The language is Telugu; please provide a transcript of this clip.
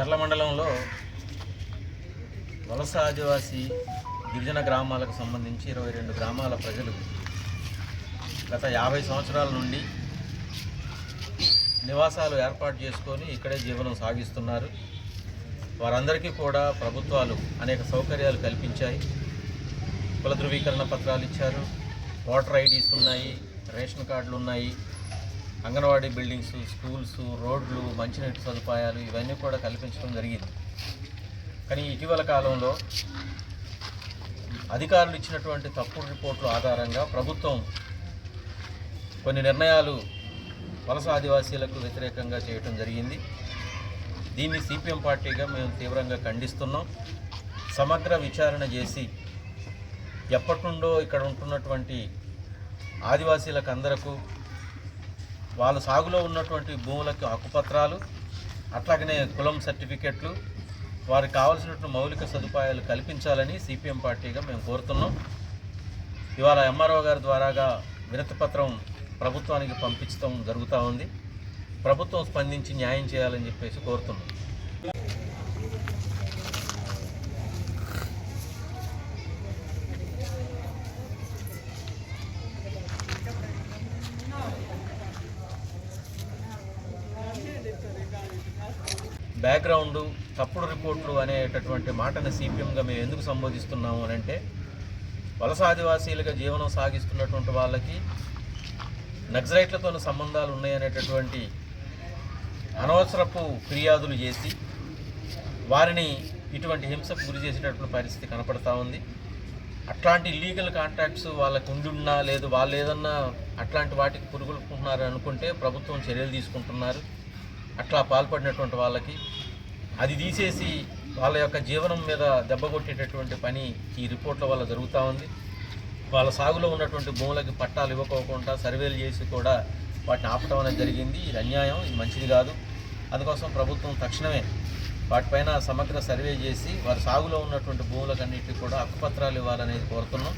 చర్ల మండలంలో వలస ఆదివాసీ గిరిజన గ్రామాలకు సంబంధించి ఇరవై రెండు గ్రామాల ప్రజలు గత యాభై సంవత్సరాల నుండి నివాసాలు ఏర్పాటు చేసుకొని ఇక్కడే జీవనం సాగిస్తున్నారు. వారందరికీ కూడా ప్రభుత్వాలు అనేక సౌకర్యాలు కల్పించాయి. కుల ధృవీకరణ పత్రాలు ఇచ్చారు. ఓటర్ ఐడీస్ ఉన్నాయి రేషన్ కార్డులు ఉన్నాయి. అంగన్వాడీ బిల్డింగ్స్ స్కూల్స్ రోడ్లు మంచినీటి సదుపాయాలు ఇవన్నీ కూడా కల్పించడం జరిగింది. కానీ ఇటీవల కాలంలో అధికారులు ఇచ్చినటువంటి తప్పుడు రిపోర్టుల ఆధారంగా ప్రభుత్వం కొన్ని నిర్ణయాలు వలస ఆదివాసీలకు వ్యతిరేకంగా చేయటం జరిగింది. దీన్ని సిపిఎం పార్టీగా మేము తీవ్రంగా ఖండిస్తున్నాం. సమగ్ర విచారణ చేసి ఎప్పటి నుండో ఇక్కడ ఉంటున్నటువంటి ఆదివాసీలకు అందరకు వాళ్ళ సాగులో ఉన్నటువంటి భూములకు హక్కుపత్రాలు అట్లాగనే కులం సర్టిఫికెట్లు వారికి కావాల్సినటువంటి మౌలిక సదుపాయాలు కల్పించాలని సిపిఎం పార్టీగా మేము కోరుతున్నాం. ఇవాళ ఎంఆర్ఓ గారి ద్వారాగా వినతిపత్రం ప్రభుత్వానికి పంపించడం జరుగుతూ ఉంది. ప్రభుత్వం స్పందించి న్యాయం చేయాలని చెప్పేసి కోరుతున్నాం. బ్యాక్గ్రౌండ్ తప్పుడు రిపోర్ట్లు అనేటటువంటి మాటను సిపిఎంగా మేము ఎందుకు సంబోధిస్తున్నాము అని అంటే వలస ఆదివాసీలుగా జీవనం సాగిస్తున్నటువంటి వాళ్ళకి నక్సలైట్లతో సంబంధాలు ఉన్నాయనేటటువంటి అనవసరపు ఫిర్యాదులు చేసి వారిని ఇటువంటి హింసకు గురి చేసేటటువంటి పరిస్థితి కనపడతా ఉంది. అట్లాంటి ఇల్లీగల్ కాంట్రాక్ట్స్ వాళ్ళకు ఉండున్నా లేదు వాళ్ళు ఏదన్నా అట్లాంటి వాటికి పురుగులుకుంటున్నారు అనుకుంటే ప్రభుత్వం చర్యలు తీసుకుంటున్నారు. అట్లా పాల్పడినటువంటి వాళ్ళకి అది తీసేసి వాళ్ళ యొక్క జీవనం మీద దెబ్బ కొట్టేటటువంటి పని ఈ రిపోర్ట్ల వల్ల జరుగుతూ ఉంది. వాళ్ళ సాగులో ఉన్నటువంటి భూములకి పట్టాలు ఇవ్వకోకుండా సర్వేలు చేసి కూడా వాటిని ఆపటం అనేది జరిగింది. ఇది అన్యాయం ఇది మంచిది కాదు. అందుకోసం ప్రభుత్వం తక్షణమే వాటిపైన సమగ్ర సర్వే చేసి వారి సాగులో ఉన్నటువంటి భూములకన్నిటికీ కూడా హక్కుపత్రాలు ఇవ్వాలనేది కోరుతున్నాం.